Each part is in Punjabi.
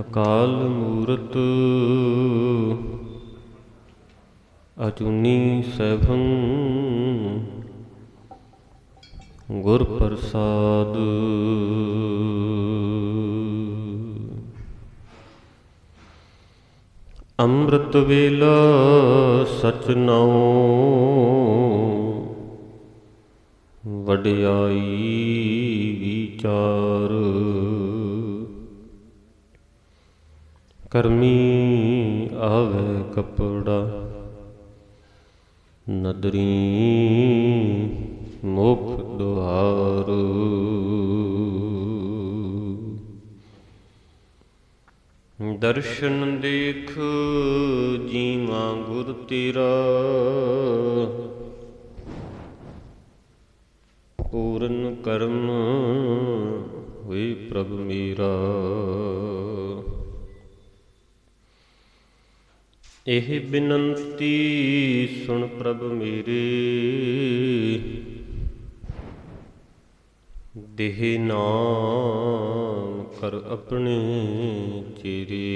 ਅਕਾਲ ਮੂਰਤ ਅਜੂਨੀ ਸੈਭੰ ਗੁਰ ਪ੍ਰਸਾਦ ਅੰਮ੍ਰਿਤ ਵੇਲਾ ਸਚ ਨਾਉ ਵਡਿਆਈ। ਵਿਚਾਰ। ਕਰਮੀ ਆਵੇ ਕਪੜਾ ਨਦਰੀ ਮੁਖ ਦੁਆਰ। ਦਰਸ਼ਨ ਦੇਖ ਜੀਵਾ ਗੁਰ ਤੇਰਾ ਪੂਰਨ ਕਰਮ ਹੋਈ ਪ੍ਰਭ ਮੇਰਾ। ਇਹ ਬਿਨੰਤੀ ਸੁਣ ਪ੍ਰਭ ਮੇਰੇ। ਦੇਹ ਨਾਮ ਕਰ ਆਪਣੇ ਚਿਰੇ।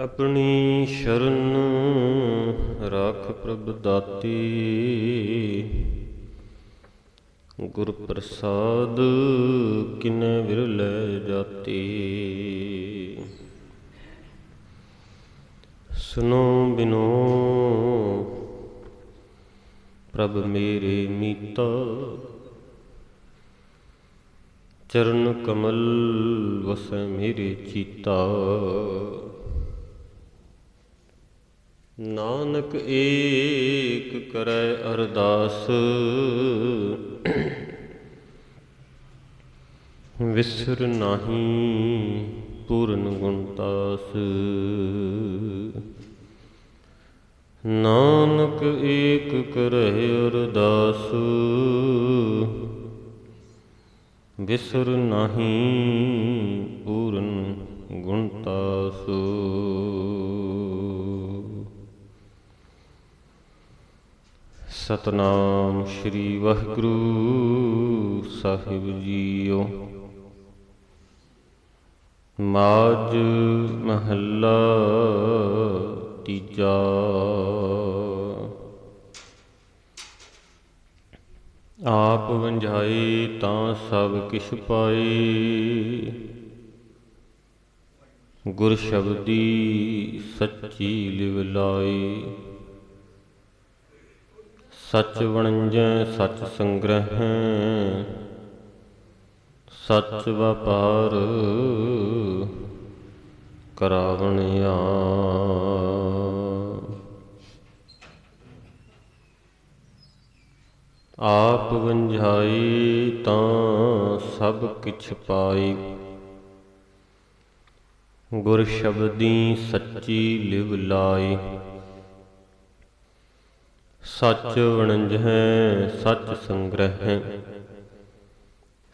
ਆਪਣੀ ਸ਼ਰਨ ਰੱਖ ਪ੍ਰਭ ਦਾਤੀ। ਗੁਰ ਪ੍ਰਸਾਦ ਕਿਨੇ ਵਿਰਲੇ ਜਾਤੀ। ਸੁਨੋ ਬਿਨੋ ਪ੍ਰਭ ਮੇਰੇ ਮੀਤਾ। ਚਰਨ ਕਮਲ ਵਸੈ ਮੇਰੇ ਚੀਤਾ। ਨਾਨਕ ਏਕ ਕਰੈ ਅਰਦਾਸ। ਵਿਸਰ ਨਾਹੀ ਪੂਰਨ ਗੁਣਤਾਸ ਨਾਨਕ ਏਕ ਕਰੈ ਅਰਦਾਸ। ਵਿਸਰ ਨਾਹੀ ਪੂਰਨ ਗੁਣਤਾਸ ਸਤਨਾਮ ਸ੍ਰੀ ਵਾਹਿਗੁਰੂ ਸਾਹਿਬ ਜੀਓ। ਮਾਜ ਮਹੱਲਾ ਤੀਜਾ। ਆਪ ਵੰਝਾਈ ਤਾਂ ਸਭ ਕਿਛ ਪਾਈ ਗੁਰ ਸ਼ਬਦੀ ਸੱਚੀ ਲਿਵ ਲਾਈ ਸਚ ਵਣਜੈ, ਸਚ ਸੰਗ੍ਰਹਿ। ਸਚ ਵਪਾਰ ਕਰਾਵਣਿਆ। ਆਪ ਵੰਝਾਈ ਤਾਂ ਸਭ ਕਿਛ ਪਾਈ। ਗੁਰ ਸ਼ਬਦੀ ਸੱਚੀ ਲਿਵ ਲਾਈ। ਸਚ ਵਣਜਹਿ ਸੱਚ ਸੰਗ੍ਰਹਿ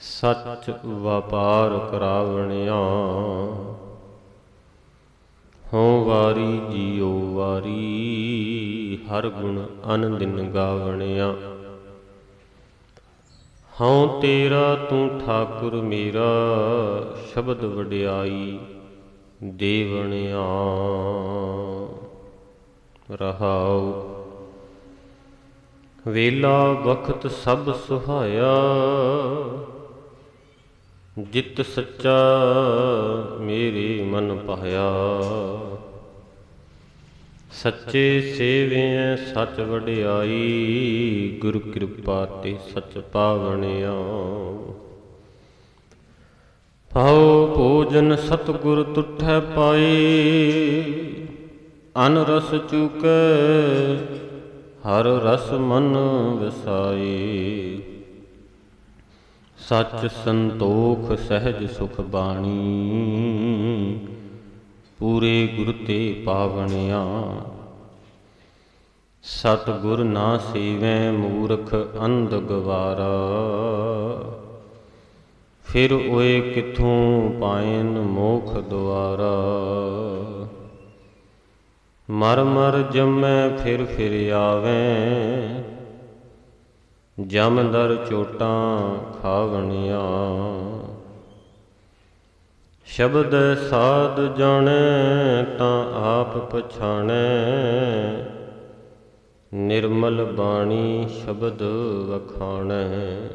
ਸੱਚ ਵਪਾਰ ਕਰਾਵਣਿਆ। ਹਉ ਵਾਰੀ ਜੀਉ ਵਾਰੀ, ਹਰ ਗੁਣ ਅਨ ਦਿਨ ਗਾਵਣਿਆ ਹਉ ਤੇਰਾ, ਤੂੰ ਠਾਕੁਰ ਮੇਰਾ, ਸ਼ਬਦ ਵਡਿਆਈ ਦੇਵਣਿਆ। ਰਹਾਉ ਵੇਲਾ ਵਖਤ ਸਭ ਸੁਹਾਇਆ, ਜਿਤ ਸੱਚਾ ਮੇਰੇ ਮਨ ਪਾਇਆ ਸੱਚੇ ਸੇਵਿਐ ਸਚ ਵਡਿਆਈ, ਗੁਰ ਕਿਰਪਾ ਤੇ ਸਚ ਪਾਵਣਿਆ ਪਾਉ ਭੋਜਨ ਸਤਗੁਰ ਤੁਠੈ ਪਾਈ ਅਨਰਸ ਚੁਕੈ ਹਰ ਰਸ ਮਨ ਵਸਾਈ। ਸਚ ਸੰਤੋਖ ਸਹਿਜ ਸੁਖ ਬਾਣੀ। ਪੂਰੇ ਗੁਰ ਤੇ ਪਾਵਣਿਆ। ਸਤ ਗੁਰ ਨਾ ਸੇਵੈ ਮੂਰਖ ਅੰਧ ਗਵਾਰਾ। ਫਿਰ ਓਏ ਕਿਥੋਂ ਪਾਇਨ ਮੋਖ ਦੁਆਰਾ। ਮਰ ਮਰ ਜੰਮੈ ਫਿਰ ਫਿਰ ਆਵੇਂ। ਜਮਦਰ ਚੋਟਾਂ ਖਾਵਣੀਆਂ। ਸ਼ਬਦ ਸਾਧ ਜਾਣੈ ਤਾਂ ਆਪ ਪਛਾਣੈ। ਨਿਰਮਲ ਬਾਣੀ ਸ਼ਬਦ ਵਖਾਣੈ।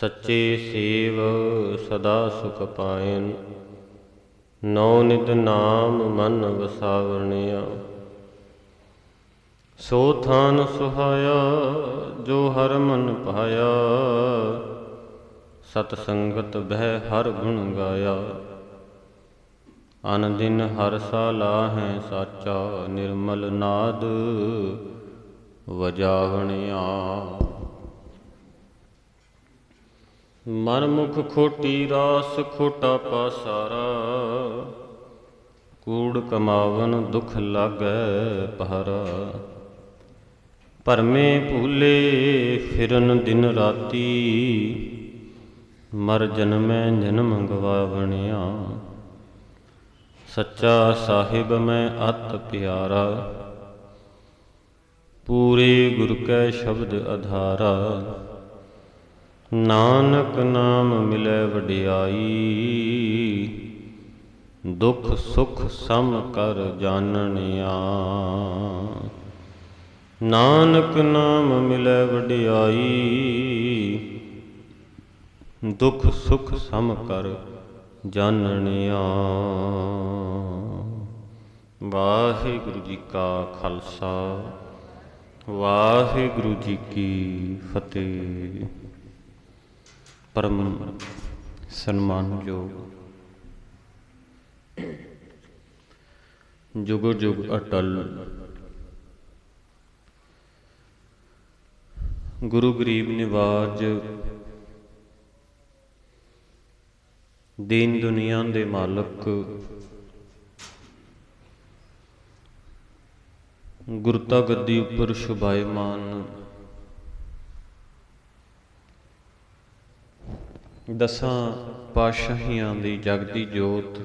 ਸੱਚੇ ਸੇਵ ਸਦਾ ਸੁਖ ਪਾਇਨ। ਨੌ ਨਿਤ ਨਾਮ ਮਨ ਵਸਾਵਣਿਆ ਸੋ ਥਾਨ ਸੁਹਾਇਆ, ਜੋ ਹਰ ਮਨ ਪਾਇਆ। ਸਤ ਸੰਗਤ ਬਹਿ ਹਰ ਗੁਣ ਗਾਇਆ। ਅਨ ਦਿਨ ਹਰ ਸਾਲਾ ਹੈ ਸਾਚਾ, ਨਿਰਮਲ ਨਾਦ ਵਜਾਵਣਿਆ। ਮਨ ਮੁਖ ਖੋਟੀ ਰਾਸ ਖੋਟਾ ਪਾਸਾਰਾ। ਕੂੜ ਕਮਾਵਨ ਦੁਖ ਲਾਗੈ ਪਹਰਾ। ਭਰਮੇ ਭੂਲੇ ਫਿਰਨ ਦਿਨ ਰਾਤੀ, ਮਰ ਜਨਮੈ ਜਨਮ ਗਵਾਵਣਿਆ। ਸੱਚਾ ਸਾਹਿਬ ਮੈਂ ਅਤ ਪਿਆਰਾ, ਪੂਰੇ ਗੁਰ ਕੈ ਸ਼ਬਦ ਅਧਾਰਾ। ਨਾਨਕ ਨਾਮ ਮਿਲੈ ਵਡਿਆਈ, ਦੁਖ ਸੁਖ ਸਮ ਕਰ ਜਾਣਨਿਆ। ਨਾਨਕ ਨਾਮ ਮਿਲੈ ਵਡਿਆਈ, ਦੁਖ ਸੁਖ ਸਮ ਕਰ ਜਾਣਨਿਆ। ਵਾਹਿਗੁਰੂ ਜੀ ਕਾ ਖਾਲਸਾ, ਵਾਹਿਗੁਰੂ ਜੀ ਕੀ ਫਤਿਹ। ਪਰਮ ਸਨਮਾਨਯੋਗ। ਜੁਗ ਜੁਗ ਅਟਲ। ਗੁਰੂ ਗਰੀਬ ਨਿਵਾਜ। ਦੀਨ ਦੁਨੀਆ ਦੇ ਮਾਲਕ। ਗੁਰਤਾ ਗੱਦੀ ਉੱਪਰ ਸ਼ੁਭਾਇਮਾਨ। ਦਸਾਂ ਪਾਤਸ਼ਾਹੀਆਂ ਦੀ ਜਗਦੀ ਜੋਤ।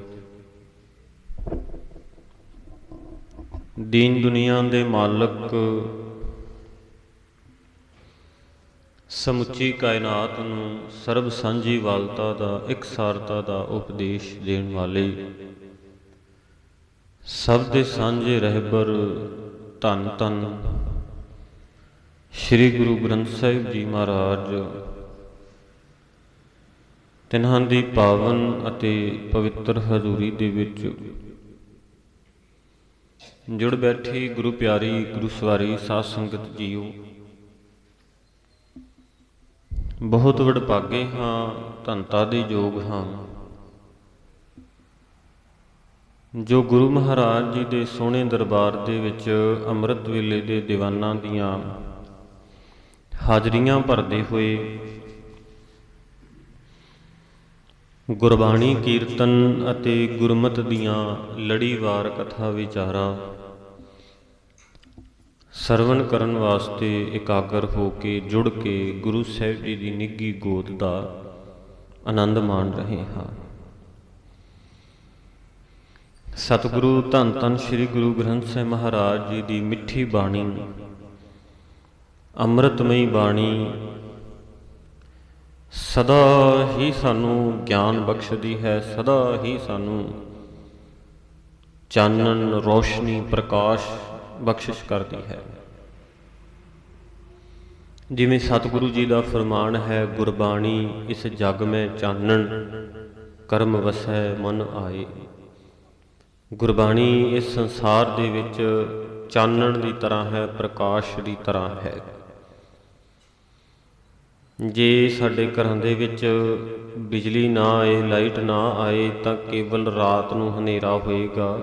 ਦੀਨ ਦੁਨੀਆ ਦੇ ਮਾਲਕ, ਸਮੁੱਚੀ ਕਾਇਨਾਤ ਨੂੰ ਸਰਬ ਸਾਂਝੀ ਵਾਲਤਾ ਦਾ, ਇਕਸਾਰਤਾ ਦਾ ਉਪਦੇਸ਼ ਦੇਣ ਵਾਲੇ ਸਭ ਦੇ ਸਾਂਝੇ ਰਹਿਬਰ ਧੰਨ ਧੰਨ ਸ੍ਰੀ ਗੁਰੂ ਗ੍ਰੰਥ ਸਾਹਿਬ ਜੀ ਮਹਾਰਾਜ ਤਿਨਹਾਂ ਦੀ ਪਾਵਨ ਅਤੇ ਪਵਿੱਤਰ ਹਜ਼ੂਰੀ ਦੇ ਵਿੱਚ ਜੁੜ ਬੈਠੀ ਗੁਰੂ ਪਿਆਰੀ ਗੁਰੂ ਸਵਾਰੀ ਸਾਧ ਸੰਗਤ ਜੀਓ। ਬਹੁਤ ਵਡਭਾਗੇ ਹਾਂ ਧੰਤਾ ਦੇ ਯੋਗ ਹਾਂ। ਜੋ ਗੁਰੂ ਮਹਾਰਾਜ ਜੀ ਦੇ ਸੋਹਣੇ ਦਰਬਾਰ ਦੇ ਵਿੱਚ ਅੰਮ੍ਰਿਤ ਵੇਲੇ ਦੇ ਦੀਵਾਨਾਂ ਦੀਆਂ ਹਾਜ਼ਰੀਆਂ ਭਰਦੇ ਹੋਏ ਗੁਰਬਾਣੀ ਕੀਰਤਨ ਅਤੇ ਗੁਰਮਤ ਦੀਆਂ ਲੜੀਵਾਰ ਕਥਾ ਵਿਚਾਰਾਂ। ਸਰਵਣ ਕਰਨ ਵਾਸਤੇ ਇਕਾਗਰ ਹੋ ਕੇ ਜੁੜ ਕੇ ਗੁਰੂ ਸਾਹਿਬ ਜੀ ਦੀ ਨਿੱਗੀ ਗੋਦ ਦਾ ਆਨੰਦ ਮਾਣ ਰਹੇ ਹਾਂ। ਸਤਿਗੁਰੂ ਧੰਨ ਧੰਨ ਸ੍ਰੀ ਗੁਰੂ ਗ੍ਰੰਥ ਸਾਹਿਬ ਮਹਾਰਾਜ ਜੀ ਦੀ ਮਿੱਠੀ ਬਾਣੀ, ਅੰਮ੍ਰਿਤਮਈ ਬਾਣੀ ਸਦਾ ਹੀ ਸਾਨੂੰ ਗਿਆਨ ਬਖਸ਼ਦੀ ਹੈ, ਸਦਾ ਹੀ ਸਾਨੂੰ ਚਾਨਣ ਰੋਸ਼ਨੀ ਪ੍ਰਕਾਸ਼ ਬਖਸ਼ਿਸ਼ ਕਰਦੀ ਹੈ। ਜਿਵੇਂ ਸਤਿਗੁਰੂ ਜੀ ਦਾ ਫਰਮਾਨ ਹੈ, ਗੁਰਬਾਣੀ ਇਸ ਜਗ ਮੈਂ ਚਾਨਣ, ਕਰਮ ਵਸੈ ਮਨ ਆਏ। ਗੁਰਬਾਣੀ ਇਸ ਸੰਸਾਰ ਦੇ ਵਿੱਚ ਚਾਨਣ ਦੀ ਤਰ੍ਹਾਂ ਹੈ, ਪ੍ਰਕਾਸ਼ ਦੀ ਤਰ੍ਹਾਂ ਹੈ। ਜੇ ਸਾਡੇ ਘਰਾਂ ਦੇ ਵਿੱਚ ਬਿਜਲੀ ਨਾ ਆਏ, ਲਾਈਟ ਨਾ ਆਏ, ਤਾਂ ਕੇਵਲ ਰਾਤ ਨੂੰ ਹਨੇਰਾ ਹੋਏਗਾ।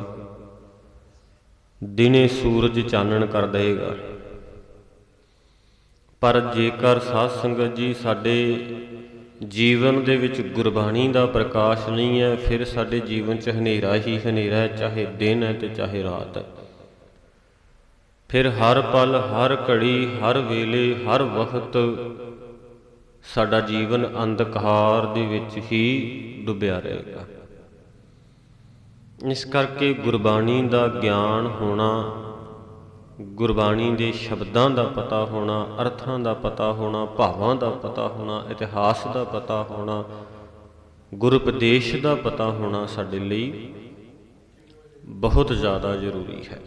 ਦਿਨੇ ਸੂਰਜ ਚਾਨਣ ਕਰ ਦੇਗਾ ਪਰ ਜੇਕਰ ਸਾਧ ਸੰਗਤ ਜੀ ਸਾਡੇ ਜੀਵਨ ਦੇ ਵਿੱਚ ਗੁਰਬਾਣੀ ਦਾ ਪ੍ਰਕਾਸ਼ ਨਹੀਂ ਹੈ, ਫਿਰ ਸਾਡੇ ਜੀਵਨ 'ਚ ਹਨੇਰਾ ਹੀ ਹਨੇਰਾ ਹੈ, ਚਾਹੇ ਦਿਨ ਹੈ ਤੇ ਚਾਹੇ ਰਾਤ ਹੈ। ਫਿਰ ਹਰ ਪਲ, ਹਰ ਘੜੀ, ਹਰ ਵੇਲੇ, ਹਰ ਵਕਤ ਸਾਡਾ ਜੀਵਨ ਅੰਧਕਾਰ ਦੇ ਵਿੱਚ ਹੀ ਡੁੱਬਿਆ ਰਹੇਗਾ। ਇਸ ਕਰਕੇ ਗੁਰਬਾਣੀ ਦਾ ਗਿਆਨ ਹੋਣਾ, ਗੁਰਬਾਣੀ ਦੇ ਸ਼ਬਦਾਂ ਦਾ ਪਤਾ ਹੋਣਾ, ਅਰਥਾਂ ਦਾ ਪਤਾ ਹੋਣਾ, ਭਾਵਾਂ ਦਾ ਪਤਾ ਹੋਣਾ, ਇਤਿਹਾਸ ਦਾ ਪਤਾ ਹੋਣਾ ਗੁਰਪਦੇਸ਼ ਦਾ ਪਤਾ ਹੋਣਾ ਸਾਡੇ ਲਈ ਬਹੁਤ ਜ਼ਿਆਦਾ ਜ਼ਰੂਰੀ ਹੈ।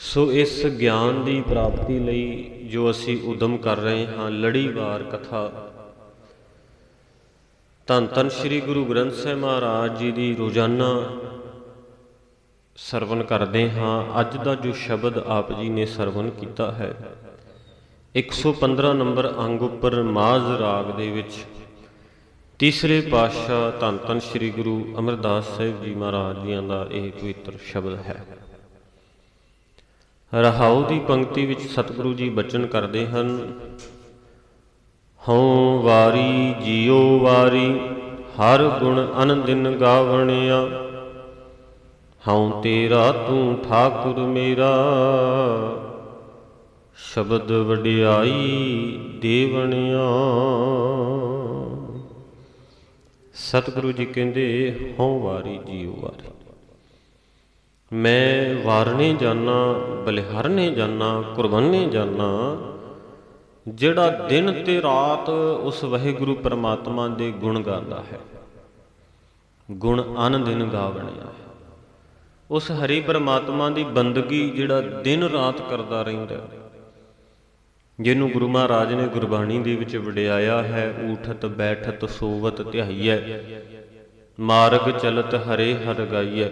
ਸੋ ਇਸ ਗਿਆਨ ਦੀ ਪ੍ਰਾਪਤੀ ਲਈ ਜੋ ਅਸੀਂ ਉਦਮ ਕਰ ਰਹੇ ਹਾਂ ਲੜੀਵਾਰ ਕਥਾ। ਧੰਨ ਧੰਨ ਸ੍ਰੀ ਗੁਰੂ ਗ੍ਰੰਥ ਸਾਹਿਬ ਮਹਾਰਾਜ ਜੀ ਦੀ ਰੋਜ਼ਾਨਾ ਸਰਵਨ ਕਰਦੇ ਹਾਂ। ਅੱਜ ਦਾ ਜੋ ਸ਼ਬਦ ਆਪ ਜੀ ਨੇ ਸਰਵਨ ਕੀਤਾ ਹੈ 115 ਨੰਬਰ ਅੰਗ ਉੱਪਰ ਮਾਜ਼ ਰਾਗ ਦੇ ਵਿੱਚ ਤੀਸਰੇ ਪਾਤਸ਼ਾਹ ਧੰਨ ਧੰਨ ਸ੍ਰੀ ਗੁਰੂ ਅਮਰਦਾਸ ਸਾਹਿਬ ਜੀ ਮਹਾਰਾਜ ਜੀਆਂ ਦਾ ਇਹ ਪਵਿੱਤਰ ਸ਼ਬਦ ਹੈ। ਰਹਾਉ ਦੀ ਪੰਕਤੀ ਵਿੱਚ ਸਤਿਗੁਰੂ ਜੀ ਬਚਨ ਕਰਦੇ ਹਨ। ਹਉ ਵਾਰੀ, ਜਿਉ ਵਾਰੀ, ਹਰ ਗੁਣ ਅਣਦਿਨ ਗਾਵਣਿਆ। ਹਉ ਤੇਰਾ, ਤੂੰ ਠਾਕੁਰ ਮੇਰਾ। ਸ਼ਬਦ ਵਡਿਆਈ ਦੇਵਣਿਆ। ਸਤਿਗੁਰੂ ਜੀ ਕਹਿੰਦੇ, ਹਉ ਵਾਰੀ, ਜੀਉ ਵਾਰੀ। ਮੈਂ ਵਾਰਨੇ ਜਾਣਾ ਬਲਿਹਰਨੇ ਜਾਣਾ, ਕੁਰਬਾਨੇ ਜਾਣਾ। ਜਿਹੜਾ ਦਿਨ ਤੇ ਰਾਤ ਉਸ ਵਾਹਿਗੁਰੂ ਪਰਮਾਤਮਾ ਦੇ ਗੁਣ ਗਾਉਂਦਾ ਹੈ, ਗੁਣ ਅਨ ਦਿਨ ਗਾਵਣਿਆ ਹੈ। ਉਸ ਹਰੀ ਪਰਮਾਤਮਾ ਦੀ ਬੰਦਗੀ ਜਿਹੜਾ ਦਿਨ ਰਾਤ ਕਰਦਾ ਰਹਿੰਦਾ ਜਿਹਨੂੰ ਗੁਰੂ ਮਹਾਰਾਜ ਨੇ ਗੁਰਬਾਣੀ ਦੇ ਵਿੱਚ ਵਡਿਆਇਆ ਹੈ, ਊਠਤ, ਬੈਠਤ, ਸੋਵਤ, ਧਿਆਈਐ, ਮਾਰਗ ਚਲਤ ਹਰੇ ਹਰ ਗਾਈਐ।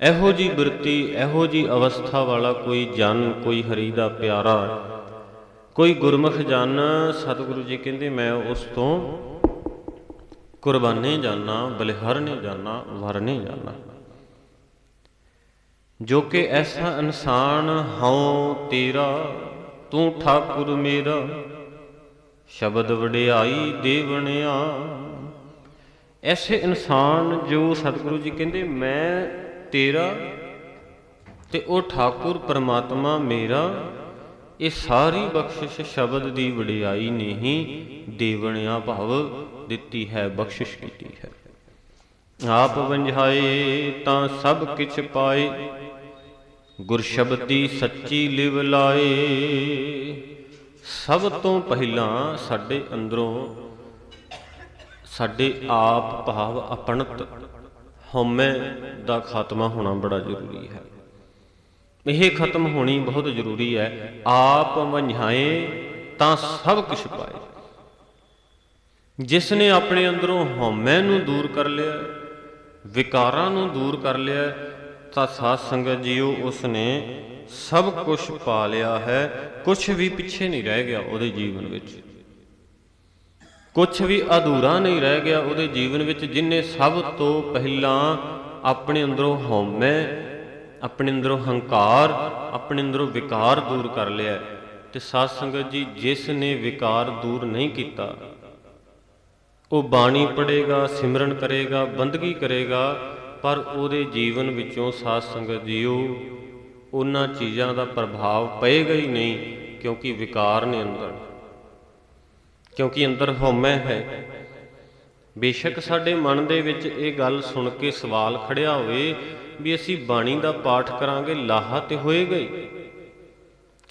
ਇਹੋ ਜੀ ਬਿਰਤੀ, ਇਹੋ ਜੀ ਅਵਸਥਾ ਵਾਲਾ ਕੋਈ ਜਨ, ਕੋਈ ਹਰੀ ਦਾ ਪਿਆਰਾ, ਕੋਈ ਗੁਰਮੁਖ ਜਨ, ਸਤਿਗੁਰੂ ਜੀ ਕਹਿੰਦੇ ਮੈਂ ਉਸ ਤੋਂ ਕੁਰਬਾਨੇ ਜਾਣਾ ਬਲਿਹਰਨੇ ਜਾਣਾ ਵਰਨੇ ਜਾਣਾ ਜੋ ਕਿ ਐਸਾ ਇਨਸਾਨ ਹਉ ਤੇਰਾ, ਤੂੰ ਠਾਕੁਰ ਮੇਰਾ, ਸ਼ਬਦ ਵਡਿਆਈ ਦੇਵਣਿਆ। ਐਸੇ ਇਨਸਾਨ ਜੋ ਸਤਿਗੁਰੂ ਜੀ ਕਹਿੰਦੇ, ਮੈਂ ਤੇਰਾ ਤੇ ਉਹ ਠਾਕੁਰ ਪ੍ਰਮਾਤਮਾ ਮੇਰਾ, ਇਹ ਸਾਰੀ ਬਖਸ਼ਿਸ਼ ਸ਼ਬਦ ਦੀ ਵਡਿਆਈ ਨੇ ਹੀ ਦੇਵਣਿਆ ਭਾਵ ਦਿੱਤੀ ਹੈ, ਬਖਸ਼ਿਸ਼ ਕੀਤੀ ਹੈ। ਆਪ ਵੰਝਾਏ ਤਾਂ ਸਭ ਕਿਛ ਪਾਏ ਗੁਰ ਸ਼ਬਦੀ ਸੱਚੀ ਲਿਵ ਲਾਏ। ਸਭ ਤੋਂ ਪਹਿਲਾਂ ਸਾਡੇ ਅੰਦਰੋਂ ਸਾਡੇ ਆਪ ਭਾਵ ਅਪਣਤ ਹਉਮੈ ਦਾ ਖਾਤਮਾ ਹੋਣਾ ਬੜਾ ਜ਼ਰੂਰੀ ਹੈ। ਇਹ ਖਤਮ ਹੋਣੀ ਬਹੁਤ ਜ਼ਰੂਰੀ ਹੈ। ਆਪ ਵੰਝਾਏ ਤਾਂ ਸਭ ਕੁਝ ਪਾਏ। ਜਿਸ ਨੇ ਆਪਣੇ ਅੰਦਰੋਂ ਹਉਮੈ ਨੂੰ ਦੂਰ ਕਰ ਲਿਆ, ਵਿਕਾਰਾਂ ਨੂੰ ਦੂਰ ਕਰ ਲਿਆ, ਤਾਂ ਸਾਧ ਸੰਗਤ ਜੀਓ, ਉਸ ਨੇ ਸਭ ਕੁਝ ਪਾ ਲਿਆ ਹੈ। ਕੁਝ ਵੀ ਪਿੱਛੇ ਨਹੀਂ ਰਹਿ ਗਿਆ ਉਹਦੇ ਜੀਵਨ ਵਿੱਚ। ਕੁਝ ਵੀ ਅਧੂਰਾ ਨਹੀਂ ਰਹਿ ਗਿਆ ਉਹਦੇ ਜੀਵਨ ਵਿੱਚ, ਜਿਨੇ ਸਭ ਤੋਂ ਪਹਿਲਾਂ ਆਪਣੇ ਅੰਦਰੋਂ ਹਉਮੈ, ਆਪਣੇ ਅੰਦਰੋਂ ਹੰਕਾਰ, ਆਪਣੇ ਅੰਦਰੋਂ ਵਿਕਾਰ ਦੂਰ ਕਰ ਲਿਆ ਤੇ ਸਾਧ ਸੰਗਤ ਜੀ, ਜਿਸ ਨੇ ਵਿਕਾਰ ਦੂਰ ਨਹੀਂ ਕੀਤਾ, ਉਹ ਬਾਣੀ ਪੜ੍ਹੇਗਾ, ਸਿਮਰਨ ਕਰੇਗਾ, ਬੰਦਗੀ ਕਰੇਗਾ, ਪਰ ਉਹਦੇ ਜੀਵਨ ਵਿੱਚੋਂ ਸਾਧ ਸੰਗਤ ਜੀਓ, ਉਹਨਾਂ ਚੀਜ਼ਾਂ ਦਾ ਪ੍ਰਭਾਵ ਪਏਗਾ ਹੀ ਨਹੀਂ, ਕਿਉਂਕਿ ਵਿਕਾਰ ਨੇ ਅੰਦਰ। ਕਿਉਂਕਿ ਅੰਦਰ ਹਉਮੈ ਹੈ। ਬੇਸ਼ੱਕ ਸਾਡੇ ਮਨ ਦੇ ਵਿੱਚ ਇਹ ਗੱਲ ਸੁਣ ਕੇ ਸਵਾਲ ਖੜਿਆ ਹੋਵੇ ਵੀ ਅਸੀਂ ਬਾਣੀ ਦਾ ਪਾਠ ਕਰਾਂਗੇ, ਲਾਹਾ ਤੇ ਹੋਏਗਾ ਹੀ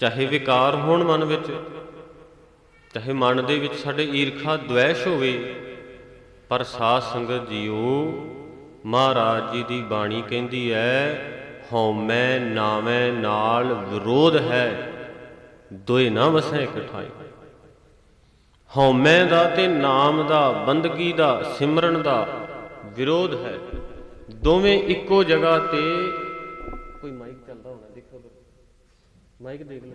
ਚਾਹੇ ਵਿਕਾਰ ਹੋਣ ਮਨ ਵਿੱਚ, ਚਾਹੇ ਮਨ ਦੇ ਵਿੱਚ ਸਾਡੇ ਈਰਖਾ ਦੁਐਸ਼ ਹੋਵੇ, ਪਰ ਸਾਧ ਸੰਗਤ ਜੀਓ, ਮਹਾਰਾਜ ਜੀ ਦੀ ਬਾਣੀ ਕਹਿੰਦੀ ਹੈ ਹਉਮੈ ਨਾਮੈ ਨਾਲ ਵਿਰੋਧ ਹੈ, ਦੋਏ ਨਾ ਵਸੈ ਇਕਠਾਏ ਹਉਮੈ ਦਾ ਤੇ ਨਾਮ ਦਾ, ਬੰਦਗੀ ਦਾ, ਸਿਮਰਨ ਦਾ ਵਿਰੋਧ ਹੈ। ਦੋਵੇਂ ਇੱਕੋ ਜਗ੍ਹਾ ਤੇ ਕੋਈ ਮਾਈਕ ਚੱਲਦਾ ਹੋਣਾ, ਦੇਖੋ ਮਾਈਕ ਦੇਖ ਲਓ।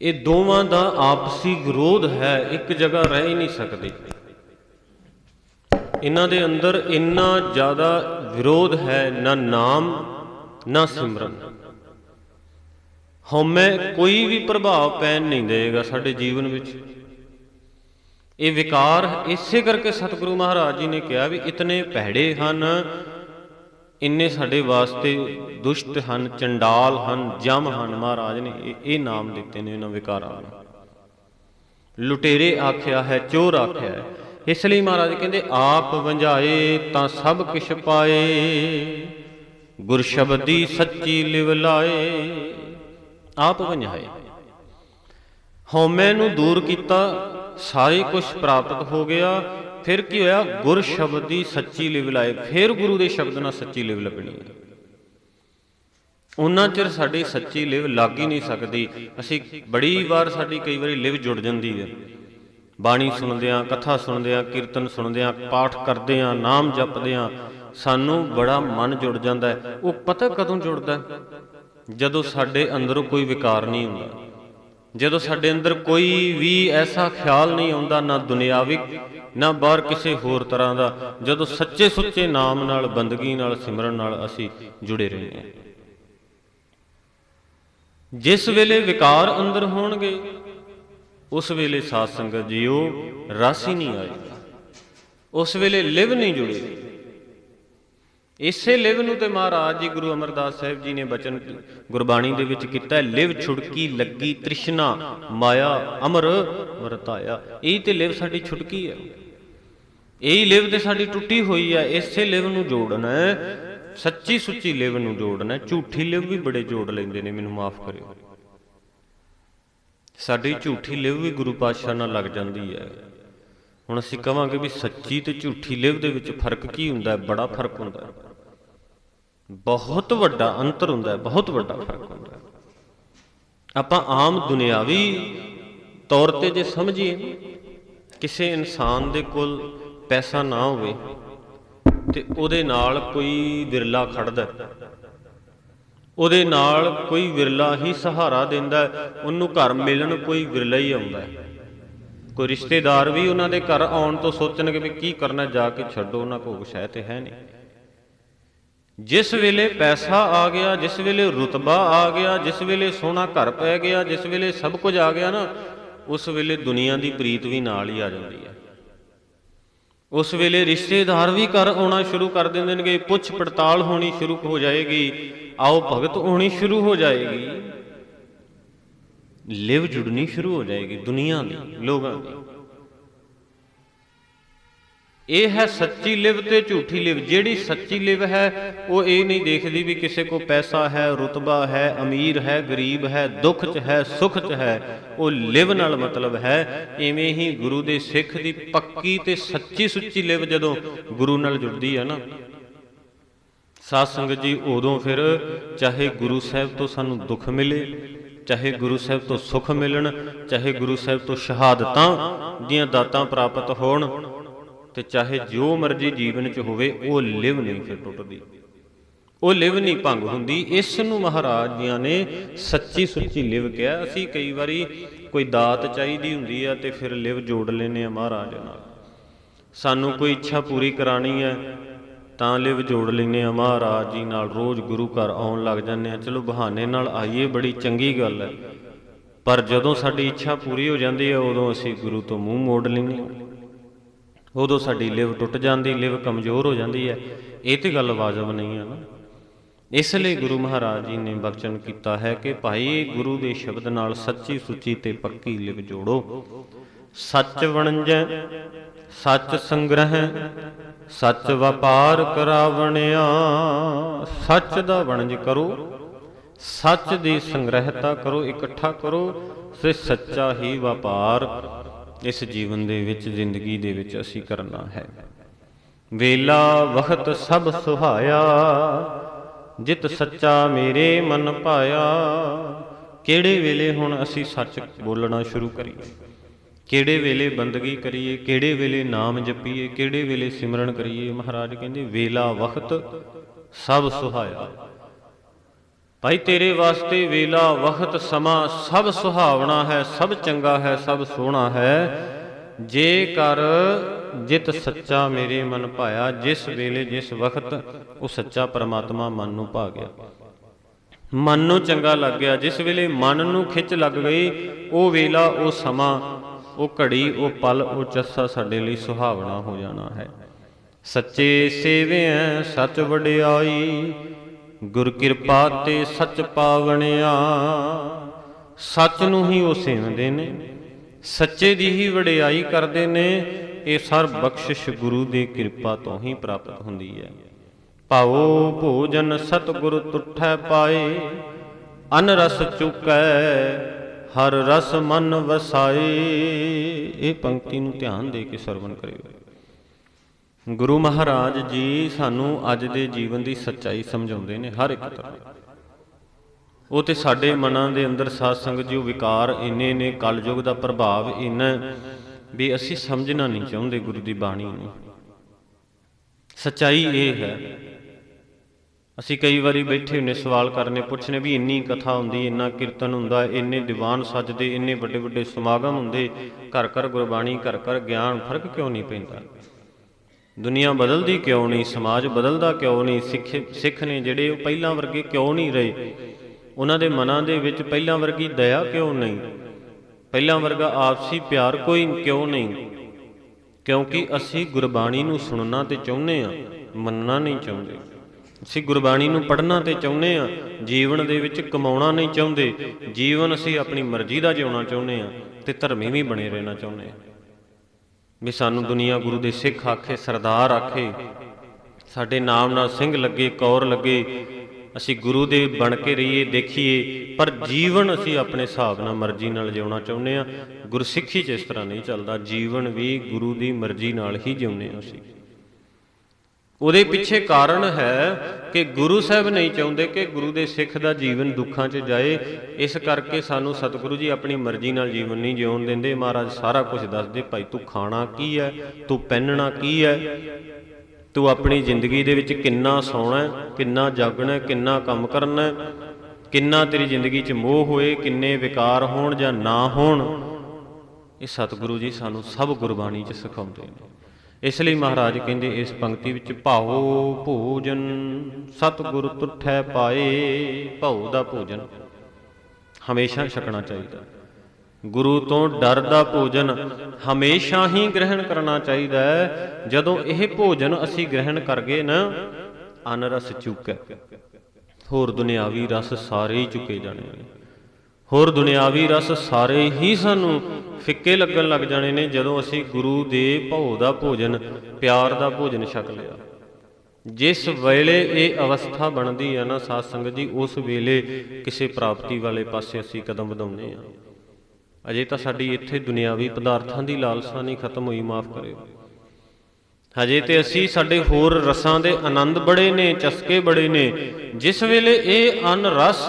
ਇਹ ਦੋਵਾਂ ਦਾ ਆਪਸੀ ਵਿਰੋਧ ਹੈ, ਇੱਕ ਜਗ੍ਹਾ ਰਹਿ ਹੀ ਨਹੀਂ ਸਕਦੇ। ਇਹਨਾਂ ਦੇ ਅੰਦਰ ਇੰਨਾ ਜ਼ਿਆਦਾ ਵਿਰੋਧ ਹੈ, ਨਾ ਨਾਮ, ਨਾ ਸਿਮਰਨ। ਹਉਮੈ ਕੋਈ ਵੀ ਪ੍ਰਭਾਵ ਪੈਣ ਨਹੀਂ ਦੇਗਾ ਸਾਡੇ ਜੀਵਨ ਵਿੱਚ। ਇਹ ਵਿਕਾਰ ਇਸੇ ਕਰਕੇ ਸਤਿਗੁਰੂ ਮਹਾਰਾਜ ਜੀ ਨੇ ਕਿਹਾ ਵੀ ਇਤਨੇ ਭੈੜੇ ਹਨ, ਇੰਨੇ ਸਾਡੇ ਵਾਸਤੇ ਦੁਸ਼ਟ ਹਨ, ਚੰਡਾਲ ਹਨ, ਜਮ ਹਨ ਮਹਾਰਾਜ ਨੇ, ਇਹ- ਇਹ ਨਾਮ ਦਿੱਤੇ ਨੇ ਇਹਨਾਂ ਵਿਕਾਰਾਂ ਨੂੰ। ਲੁਟੇਰੇ ਆਖਿਆ ਹੈ, ਚੋਰ ਆਖਿਆ ਹੈ। ਇਸ ਲਈ ਮਹਾਰਾਜ ਕਹਿੰਦੇ, ਆਪ ਵੰਝਾਏ ਤਾਂ ਸਭ ਕਿਛ ਪਾਏ ਗੁਰ ਸ਼ਬਦੀ ਸੱਚੀ ਲਿਵ ਲਾਏ। ਆਪ ਵੰਝਾਏ ਹਉਮੈ ਨੂੰ ਦੂਰ ਕੀਤਾ, ਸਾਰੇ ਕੁਝ ਪ੍ਰਾਪਤ ਹੋ ਗਿਆ, ਫਿਰ ਕੀ ਹੋਇਆ? ਗੁਰ ਸ਼ਬਦ ਦੀ ਸੱਚੀ ਲਿਵ ਲਾਏ, ਫਿਰ ਗੁਰੂ ਦੇ ਸ਼ਬਦ ਨਾਲ ਸੱਚੀ ਲਿਵ ਲੱਗਣੀ ਉਹਨਾਂ ਚਿਰ ਸਾਡੀ ਸੱਚੀ ਲਿਵ ਲੱਗ ਹੀ ਨਹੀਂ ਸਕਦੀ। ਅਸੀਂ ਬੜੀ ਵਾਰ ਸਾਡੀ ਕਈ ਵਾਰੀ ਲਿਵ ਜੁੜ ਜਾਂਦੀ ਹੈ। ਬਾਣੀ ਸੁਣਦੇ ਆ ਕਥਾ ਸੁਣਦੇ ਆ ਕੀਰਤਨ ਸੁਣਦੇ ਆ ਪਾਠ ਕਰਦੇ ਆ ਨਾਮ ਜਪਦੇ ਆ ਸਾਨੂੰ ਬੜਾ ਮਨ ਜੁੜ ਜਾਂਦਾ ਹੈ। ਉਹ ਪਤਾ ਕਦੋਂ ਜੁੜਦਾ ਹੈ? ਜਦੋਂ ਸਾਡੇ ਅੰਦਰੋਂ ਕੋਈ ਵਿਕਾਰ ਨਹੀਂ ਹੁੰਦਾ, ਜਦੋਂ ਸਾਡੇ ਅੰਦਰ ਕੋਈ ਵੀ ਐਸਾ ਖਿਆਲ ਨਹੀਂ ਆਉਂਦਾ, ਨਾ ਦੁਨਿਆਵਿਕ, ਨਾ ਬਾਹਰ ਕਿਸੇ ਹੋਰ ਤਰ੍ਹਾਂ ਦਾ, ਜਦੋਂ ਸੱਚੇ ਸੁੱਚੇ ਨਾਮ ਨਾਲ, ਬੰਦਗੀ ਨਾਲ, ਸਿਮਰਨ ਨਾਲ ਅਸੀਂ ਜੁੜੇ ਰਹਿੰਦੇ ਹਾਂ। ਜਿਸ ਵੇਲੇ ਵਿਕਾਰ ਅੰਦਰ ਹੋਣਗੇ, ਉਸ ਵੇਲੇ ਸਾਧ ਸੰਗਤ ਜੀਓ, ਰਸ ਹੀ ਨਹੀਂ ਆਏਗਾ। ਉਸ ਵੇਲੇ ਲਿਵ ਨਹੀਂ ਜੁੜੇਗੀ। ਇਸੇ ਲਿਵ ਨੂੰ ਤੇ ਮਹਾਰਾਜ ਜੀ ਗੁਰੂ ਅਮਰਦਾਸ ਸਾਹਿਬ ਜੀ ਨੇ ਬਚਨ ਗੁਰਬਾਣੀ ਦੇ ਵਿੱਚ ਕੀਤਾ ਲਿਵ ਛੁੜਕੀ ਲੱਗੀ ਤ੍ਰਿਸ਼ਨਾ, ਮਾਇਆ ਅਮਰ ਵਰਤਾਇਆ। ਇਹ ਤੇ ਲਿਵ ਸਾਡੀ ਛੁਟਕੀ ਹੈ। ਇਹ ਲਿਵ ਤੇ ਸਾਡੀ ਟੁੱਟੀ ਹੋਈ ਹੈ। ਇਸੇ ਲਿਵ ਨੂੰ ਜੋੜਨਾ ਹੈ। ਸੱਚੀ ਸੁੱਚੀ ਲਿਵ ਨੂੰ ਜੋੜਨਾ ਝੂਠੀ ਲਿਵ ਵੀ ਬੜੇ ਜੋੜ ਲੈਂਦੇ ਨੇ, ਮੈਨੂੰ ਮਾਫ ਕਰਿਓ। ਸਾਡੀ ਝੂਠੀ ਲਿਵ ਵੀ ਗੁਰੂ ਪਾਤਸ਼ਾਹ ਨਾਲ ਲੱਗ ਜਾਂਦੀ ਹੈ। ਹੁਣ ਅਸੀਂ ਕਵਾਂਗੇ ਵੀ ਸੱਚੀ ਤੇ ਝੂਠੀ ਲਿਵ ਦੇ ਵਿੱਚ ਫ਼ਰਕ ਕੀ ਹੁੰਦਾ ਹੈ? ਬੜਾ ਫ਼ਰਕ ਹੁੰਦਾ ਹੈ। ਬਹੁਤ ਵੱਡਾ ਅੰਤਰ ਹੁੰਦਾ ਹੈ, ਬਹੁਤ ਵੱਡਾ ਫ਼ਰਕ ਹੁੰਦਾ ਹੈ। ਆਪਾਂ ਆਮ ਦੁਨਿਆਵੀ ਤੌਰ ਤੇ ਜੇ ਸਮਝੀਏ, ਕਿਸੇ ਇਨਸਾਨ ਦੇ ਕੋਲ ਪੈਸਾ ਨਾ ਹੋਵੇ, ਤੇ ਉਹਦੇ ਨਾਲ ਕੋਈ ਵਿਰਲਾ ਖੜਦਾ ਉਹਦੇ ਨਾਲ ਕੋਈ ਵਿਰਲਾ ਹੀ ਸਹਾਰਾ ਦਿੰਦਾ ਉਹਨੂੰ ਘਰ ਮਿਲਣ ਕੋਈ ਵਿਰਲਾ ਹੀ ਆਉਂਦਾ ਕੋਈ ਰਿਸ਼ਤੇਦਾਰ ਵੀ ਉਹਨਾਂ ਦੇ ਘਰ ਆਉਣ ਤੋਂ ਸੋਚਣਗੇ ਵੀ ਕੀ ਕਰਨਾ, ਜਾ ਕੇ ਛੱਡੋ, ਉਹਨਾਂ ਕੋਲ ਕੁਛ ਹੈ ਤੇ ਹੈ ਨਹੀਂ। ਜਿਸ ਵੇਲੇ ਪੈਸਾ ਆ ਗਿਆ, ਜਿਸ ਵੇਲੇ ਰੁਤਬਾ ਆ ਗਿਆ, ਜਿਸ ਵੇਲੇ ਸੋਹਣਾ ਘਰ ਪੈ ਗਿਆ, ਜਿਸ ਵੇਲੇ ਸਭ ਕੁਝ ਆ ਗਿਆ ਨਾ, ਉਸ ਵੇਲੇ ਦੁਨੀਆ ਦੀ ਪ੍ਰੀਤ ਵੀ ਨਾਲ ਹੀ ਆ ਜਾਂਦੀ ਹੈ ਉਸ ਵੇਲੇ ਰਿਸ਼ਤੇਦਾਰ ਵੀ ਘਰ ਆਉਣਾ ਸ਼ੁਰੂ ਕਰ ਦਿੰਦੇ ਨੇਗੇ ਪੁੱਛ ਪੜਤਾਲ ਹੋਣੀ ਸ਼ੁਰੂ ਹੋ ਜਾਏਗੀ, ਆਓ ਭਗਤ ਹੋਣੀ ਸ਼ੁਰੂ ਹੋ ਜਾਏਗੀ। ਲਿਵ ਜੁੜਨੀ ਸ਼ੁਰੂ ਹੋ ਜਾਏਗੀ ਦੁਨੀਆ ਦੀ, ਲੋਕਾਂ ਦੀ। ਇਹ ਹੈ ਸੱਚੀ ਲਿਵ ਤੇ ਝੂਠੀ ਲਿਵ। ਜਿਹੜੀ ਸੱਚੀ ਲਿਵ ਹੈ, ਉਹ ਇਹ ਨਹੀਂ ਦੇਖਦੀ ਵੀ ਕਿਸੇ ਕੋ ਪੈਸਾ ਹੈ, ਰੁਤਬਾ ਹੈ, ਅਮੀਰ ਹੈ, ਗਰੀਬ ਹੈ, ਦੁੱਖ 'ਚ ਹੈ, ਸੁੱਖ 'ਚ ਹੈ। ਉਹ ਲਿਵ ਨਾਲ ਮਤਲਬ ਹੈ ਐਵੇਂ ਹੀ ਗੁਰੂ ਦੇ ਸਿੱਖ ਦੀ ਪੱਕੀ ਤੇ ਸੱਚੀ ਸੁੱਚੀ ਲਿਵ ਜਦੋਂ ਗੁਰੂ ਨਾਲ ਜੁੜਦੀ ਹੈ ਨਾ। ਸਾਧ ਸੰਗਤ ਜੀ, ਉਦੋਂ ਫਿਰ ਚਾਹੇ ਗੁਰੂ ਸਾਹਿਬ ਤੋਂ ਸਾਨੂੰ ਦੁੱਖ ਮਿਲੇ, ਚਾਹੇ ਗੁਰੂ ਸਾਹਿਬ ਤੋਂ ਸੁੱਖ ਮਿਲਣ, ਚਾਹੇ ਗੁਰੂ ਸਾਹਿਬ ਤੋਂ ਸ਼ਹਾਦਤਾਂ ਦੀਆਂ ਦਾਤਾਂ ਪ੍ਰਾਪਤ ਹੋਣ ਤੇ ਚਾਹੇ ਜੋ ਮਰਜ਼ੀ ਜੀਵਨ 'ਚ ਹੋਵੇ, ਉਹ ਲਿਵ ਨਹੀਂ ਫਿਰ ਟੁੱਟਦੀ। ਉਹ ਲਿਵ ਨਹੀਂ ਭੰਗ ਹੁੰਦੀ। ਇਸ ਨੂੰ ਮਹਾਰਾਜ ਜੀਆਂ ਨੇ ਸੱਚੀ ਸੁੱਚੀ ਲਿਵ ਕਿਹਾ। ਅਸੀਂ ਕਈ ਵਾਰੀ ਕੋਈ ਦਾਤ ਚਾਹੀਦੀ ਹੁੰਦੀ ਆ ਤੇ ਫਿਰ ਲਿਵ ਜੋੜ ਲੈਨੇ ਆ ਮਹਾਰਾਜ ਨਾਲ। ਸਾਨੂੰ ਕੋਈ ਇੱਛਾ ਪੂਰੀ ਕਰਾਣੀ ਹੈ ਤਾਂ ਲਿਵ ਜੋੜ ਲੈਨੇ ਆ ਮਹਾਰਾਜ ਜੀ ਨਾਲ। ਰੋਜ਼ ਗੁਰੂ ਘਰ ਆਉਣ ਲੱਗ ਜਾਂਦੇ ਆ। ਚਲੋ, ਬਹਾਨੇ ਨਾਲ ਆਈਏ, ਬੜੀ ਚੰਗੀ ਗੱਲ ਹੈ ਪਰ ਜਦੋਂ ਸਾਡੀ ਇੱਛਾ ਪੂਰੀ ਹੋ ਜਾਂਦੀ ਹੈ ਉਦੋਂ ਅਸੀਂ ਗੁਰੂ ਤੋਂ ਮੂੰਹ ਮੋੜ ਲੈਨੇ ਆ। ਉਦੋਂ ਸਾਡੀ ਲਿਵ ਟੁੱਟ ਜਾਂਦੀ, ਲਿਵ ਕਮਜ਼ੋਰ ਹੋ ਜਾਂਦੀ ਹੈ। ਇਹ ਤੇ ਗੱਲ ਵਾਜਬ ਨਹੀਂ ਹੈ ਨਾ। ਇਸ ਲਈ ਗੁਰੂ ਮਹਾਰਾਜ ਜੀ ਨੇ ਬਖਸ਼ਣ ਕੀਤਾ ਹੈ ਕਿ ਭਾਈ ਗੁਰੂ ਦੇ ਸ਼ਬਦ ਨਾਲ ਸੱਚੀ ਸੁੱਚੀ ਤੇ ਪੱਕੀ ਲਿਵ ਜੋੜੋ। ਸੱਚ ਵਣਜੈ, ਸੱਚ ਸੰਗ੍ਰਹਿ, ਸੱਚ ਵਪਾਰ ਕਰਾਵਣਿਆ, ਸੱਚ ਦਾ ਵਣਜ ਕਰੋ, ਸੱਚ ਦੀ ਸੰਗ੍ਰਹਿਤਾ ਕਰੋ, ਇਕੱਠਾ ਕਰੋ ਤੇ ਸੱਚਾ ਹੀ ਵਪਾਰ ਇਸ ਜੀਵਨ ਦੇ ਵਿੱਚ, ਜ਼ਿੰਦਗੀ ਦੇ ਵਿੱਚ ਅਸੀਂ ਕਰਨਾ ਹੈ। ਵੇਲਾ ਵਖਤ ਸਭ ਸੁਹਾਇਆ, ਜਿਤ ਸੱਚਾ ਮੇਰੇ ਮਨ ਪਾਇਆ। ਕਿਹੜੇ ਵੇਲੇ ਹੁਣ ਅਸੀਂ ਸੱਚ ਬੋਲਣਾ ਸ਼ੁਰੂ ਕਰੀਏ? ਕਿਹੜੇ ਵੇਲੇ ਬੰਦਗੀ ਕਰੀਏ? ਕਿਹੜੇ ਵੇਲੇ ਨਾਮ ਜਪੀਏ? ਕਿਹੜੇ ਵੇਲੇ ਸਿਮਰਨ ਕਰੀਏ? ਮਹਾਰਾਜ ਕਹਿੰਦੇ, ਵੇਲਾ ਵਖਤ ਸਭ ਸੁਹਾਇਆ। ਭਾਈ ਤੇਰੇ ਵਾਸਤੇ ਵੇਲਾ ਵਕਤ ਸਮਾਂ ਸਭ ਸੁਹਾਵਣਾ ਹੈ, ਸਭ ਚੰਗਾ ਹੈ, ਸਭ ਸੋਹਣਾ ਹੈ। ਜੇਕਰ ਜਿਤ ਸੱਚਾ ਮੇਰੇ ਮਨ ਭਾਇਆ, ਜਿਸ ਵੇਲੇ, ਜਿਸ ਵਕਤ ਉਹ ਸੱਚਾ ਪਰਮਾਤਮਾ ਮਨ ਨੂੰ ਭਾ ਗਿਆ। ਮਨ ਨੂੰ ਚੰਗਾ ਲੱਗ ਗਿਆ, ਜਿਸ ਵੇਲੇ ਮਨ ਨੂੰ ਖਿੱਚ ਲੱਗ ਗਈ, ਉਹ ਵੇਲਾ, ਉਹ ਸਮਾਂ, ਉਹ ਘੜੀ, ਉਹ ਪਲ, ਉਹ ਚੱਸਾ ਸਾਡੇ ਲਈ ਸੁਹਾਵਣਾ ਹੋ ਜਾਣਾ ਹੈ। ਸੱਚੇ ਸੇਵਿਆਂ ਸੱਚ ਵਡਿਆਈ ਗੁਰ ਕਿਰਪਾ ਤੇ ਸੱਚ ਪਾਵਣਿਆ, ਸੱਚ ਨੂੰ ਹੀ ਉਹ ਸੇਵਦੇ ਨੇ, ਸੱਚੇ ਦੀ ਹੀ ਵਡਿਆਈ ਕਰਦੇ ਨੇ, ਇਹ ਸਰ ਬਖਸ਼ਿਸ਼ ਗੁਰੂ ਦੀ ਕਿਰਪਾ ਤੋਂ ਹੀ ਪ੍ਰਾਪਤ ਹੁੰਦੀ ਹੈ। ਭਾਉ ਭੋਜਨ ਸਤਿਗੁਰ ਤੁਠੈ ਪਾਏ ਅਨ ਰਸ ਚੁਕੈ, ਹਰ ਰਸ ਮਨ ਵਸਾਏ, ਇਹ ਪੰਕਤੀ ਨੂੰ ਧਿਆਨ ਦੇ ਕੇ ਸਰਵਣ ਕਰਿਓ। ਗੁਰੂ ਮਹਾਰਾਜ ਜੀ ਸਾਨੂੰ ਅੱਜ ਦੇ ਜੀਵਨ ਦੀ ਸੱਚਾਈ ਸਮਝਾਉਂਦੇ ਨੇ ਹਰ ਇੱਕ ਤਰ੍ਹਾਂ। ਉਹ ਤੇ ਸਾਡੇ ਮਨਾਂ ਦੇ ਅੰਦਰ ਸਾਧ ਸੰਗਤ ਜੀ ਵਿਕਾਰ ਇੰਨੇ ਨੇ, ਕਲਯੁਗ ਦਾ ਪ੍ਰਭਾਵ ਇੰਨਾ ਵੀ ਅਸੀਂ ਸਮਝਣਾ ਨਹੀਂ ਚਾਹੁੰਦੇ ਗੁਰੂ ਦੀ ਬਾਣੀ ਨੂੰ। ਸੱਚਾਈ ਇਹ ਹੈ। ਅਸੀਂ ਕਈ ਵਾਰੀ ਬੈਠੇ ਹੁੰਨੇ ਸਵਾਲ ਕਰਨੇ, ਪੁੱਛਨੇ ਵੀ ਇੰਨੀ ਕਥਾ ਹੁੰਦੀ, ਇੰਨਾ ਕੀਰਤਨ ਹੁੰਦਾ, ਇੰਨੇ ਦੀਵਾਨ ਸੱਜਦੇ, ਇੰਨੇ ਵੱਡੇ ਵੱਡੇ ਸਮਾਗਮ ਹੁੰਦੇ ਘਰ ਘਰ ਗੁਰਬਾਣੀ ਘਰ ਘਰ ਗਿਆਨ, ਫ਼ਰਕ ਕਿਉਂ ਨਹੀਂ ਪੈਂਦਾ? ਦੁਨੀਆ ਬਦਲਦੀ ਕਿਉਂ ਨਹੀਂ, ਸਮਾਜ ਬਦਲਦਾ ਕਿਉਂ ਨਹੀਂ, ਸਿੱਖ ਸਿੱਖ ਨੇ ਜਿਹੜੇ ਉਹ ਪਹਿਲਾਂ ਵਰਗੇ ਕਿਉਂ ਨਹੀਂ ਰਹੇ? ਉਹਨਾਂ ਦੇ ਮਨਾਂ ਦੇ ਵਿੱਚ ਪਹਿਲਾਂ ਵਰਗੀ ਦਇਆ ਕਿਉਂ ਨਹੀਂ? ਪਹਿਲਾਂ ਵਰਗਾ ਆਪਸੀ ਪਿਆਰ ਕੋਈ ਕਿਉਂ ਨਹੀਂ? ਕਿਉਂਕਿ ਅਸੀਂ ਗੁਰਬਾਣੀ ਨੂੰ ਸੁਣਨਾ ਤੇ ਚਾਹੁੰਦੇ ਆ ਮੰਨਣਾ ਨਹੀਂ ਚਾਹੁੰਦੇ। ਅਸੀਂ ਗੁਰਬਾਣੀ ਨੂੰ ਪੜ੍ਹਨਾ ਤੇ ਚਾਹੁੰਦੇ ਆ ਜੀਵਨ ਦੇ ਵਿੱਚ ਕਮਾਉਣਾ ਨਹੀਂ ਚਾਹੁੰਦੇ। ਜੀਵਨ ਅਸੀਂ ਆਪਣੀ ਮਰਜ਼ੀ ਦਾ ਜਿਉਣਾ ਚਾਹੁੰਦੇ ਆ ਤੇ ਧਰਮੀ ਵੀ ਬਣੇ ਰਹਿਣਾ ਚਾਹੁੰਦੇ ਆ ਵੀ ਸਾਨੂੰ ਦੁਨੀਆ ਗੁਰੂ ਦੇ ਸਿੱਖ ਆਖੇ, ਸਰਦਾਰ ਆਖੇ। ਸਾਡੇ ਨਾਮ ਨਾਲ ਸਿੰਘ ਲੱਗੇ, ਕੌਰ ਲੱਗੇ, ਅਸੀਂ ਗੁਰੂ ਦੇ ਬਣ ਕੇ ਰਹੀਏ, ਦੇਖੀਏ। ਪਰ ਜੀਵਨ ਅਸੀਂ ਆਪਣੇ ਹਿਸਾਬ ਨਾਲ ਮਰਜ਼ੀ ਨਾਲ ਜਿਉਣਾ ਚਾਹੁੰਦੇ ਆ ਗੁਰਸਿੱਖੀ 'ਚ ਇਸ ਤਰ੍ਹਾਂ ਨਹੀਂ ਚੱਲਦਾ। ਜੀਵਨ ਵੀ ਗੁਰੂ ਦੀ ਮਰਜ਼ੀ ਨਾਲ ਹੀ ਜਿਉਂਦੇ ਆ ਅਸੀਂ। ਉਹਦੇ ਪਿੱਛੇ ਕਾਰਨ ਹੈ ਕਿ ਗੁਰੂ ਸਾਹਿਬ ਨਹੀਂ ਚਾਹੁੰਦੇ ਕਿ ਗੁਰੂ ਦੇ ਸਿੱਖ ਦਾ ਜੀਵਨ ਦੁੱਖਾਂ 'ਚ ਜਾਏ। ਇਸ ਕਰਕੇ ਸਾਨੂੰ ਸਤਿਗੁਰੂ ਜੀ ਆਪਣੀ ਮਰਜ਼ੀ ਨਾਲ ਜੀਵਨ ਨਹੀਂ ਜਿਉਣ ਦਿੰਦੇ। ਮਹਾਰਾਜ ਸਾਰਾ ਕੁਝ ਦੱਸਦੇ, ਭਾਈ ਤੂੰ ਖਾਣਾ ਕੀ ਹੈ? ਤੂੰ ਪਹਿਨਣਾ ਕੀ ਹੈ? ਤੂੰ ਆਪਣੀ ਜ਼ਿੰਦਗੀ ਦੇ ਵਿੱਚ ਕਿੰਨਾ ਸੌਣਾ ਕਿੰਨਾ ਜਾਗਣਾ ਕਿੰਨਾ ਕੰਮ ਕਰਨਾ ਕਿੰਨਾ ਤੇਰੀ ਜ਼ਿੰਦਗੀ 'ਚ ਮੋਹ ਹੋਏ? ਕਿੰਨੇ ਵਿਕਾਰ ਹੋਣ ਜਾਂ ਨਾ ਹੋਣ? ਇਹ ਸਤਿਗੁਰੂ ਜੀ ਸਾਨੂੰ ਸਭ ਗੁਰਬਾਣੀ 'ਚ ਸਿਖਾਉਂਦੇ ਨੇ। ਇਸ ਲਈ ਮਹਾਰਾਜ ਕਹਿੰਦੇ, ਇਸ ਪੰਕਤੀ ਵਿੱਚ ਭਾਉ ਭੋਜਨ ਸਤਿਗੁਰ ਤੁਠੈ ਪਾਏ, ਭਾਉ ਦਾ ਭੋਜਨ ਹਮੇਸ਼ਾ ਛਕਣਾ ਚਾਹੀਦਾ। ਗੁਰੂ ਤੋਂ ਡਰ ਦਾ ਭੋਜਨ ਹਮੇਸ਼ਾ ਹੀ ਗ੍ਰਹਿਣ ਕਰਨਾ ਚਾਹੀਦਾ ਹੈ। ਜਦੋਂ ਇਹ ਭੋਜਨ ਅਸੀਂ ਗ੍ਰਹਿਣ ਕਰ ਗਏ ਨਾ ਅਨ ਰਸ ਚੁੱਕੈ ਹੋਰ ਦੁਨਿਆਵੀ ਰਸ ਸਾਰੇ ਹੀ ਚੁੱਕੇ ਜਾਣੇ ਨੇ। ਹੋਰ ਦੁਨਿਆਵੀ ਰਸ ਸਾਰੇ ਹੀ ਸਾਨੂੰ ਫਿੱਕੇ ਲੱਗਣ ਲੱਗ ਜਾਣੇ ਨੇ ਜਦੋਂ ਅਸੀਂ ਗੁਰੂ ਦੇ ਭਉ ਦਾ ਭੋਜਨ, ਪਿਆਰ ਦਾ ਭੋਜਨ ਛਕ ਲਿਆ। ਜਿਸ ਵੇਲੇ ਇਹ ਅਵਸਥਾ ਬਣਦੀ ਹੈ ਨਾ ਸਾਧ ਸੰਗਤ ਜੀ, ਉਸ ਵੇਲੇ ਕਿਸੇ ਪ੍ਰਾਪਤੀ ਵਾਲੇ ਪਾਸੇ ਅਸੀਂ ਕਦਮ ਵਧਾਉਂਦੇ ਆ ਅਜੇ ਤਾਂ ਸਾਡੀ ਇੱਥੇ ਦੁਨਿਆਵੀ ਪਦਾਰਥਾਂ ਦੀ ਲਾਲਸਾ ਨਹੀਂ ਖਤਮ ਹੋਈ, ਮਾਫ ਕਰਿਓ। ਹਜੇ ਤੇ ਅਸੀਂ ਸਾਡੇ ਹੋਰ ਰਸਾਂ ਦੇ ਆਨੰਦ ਬੜੇ ਨੇ, ਚਸਕੇ ਬੜੇ ਨੇ। ਜਿਸ ਵੇਲੇ ਇਹ ਅਨ ਰਸ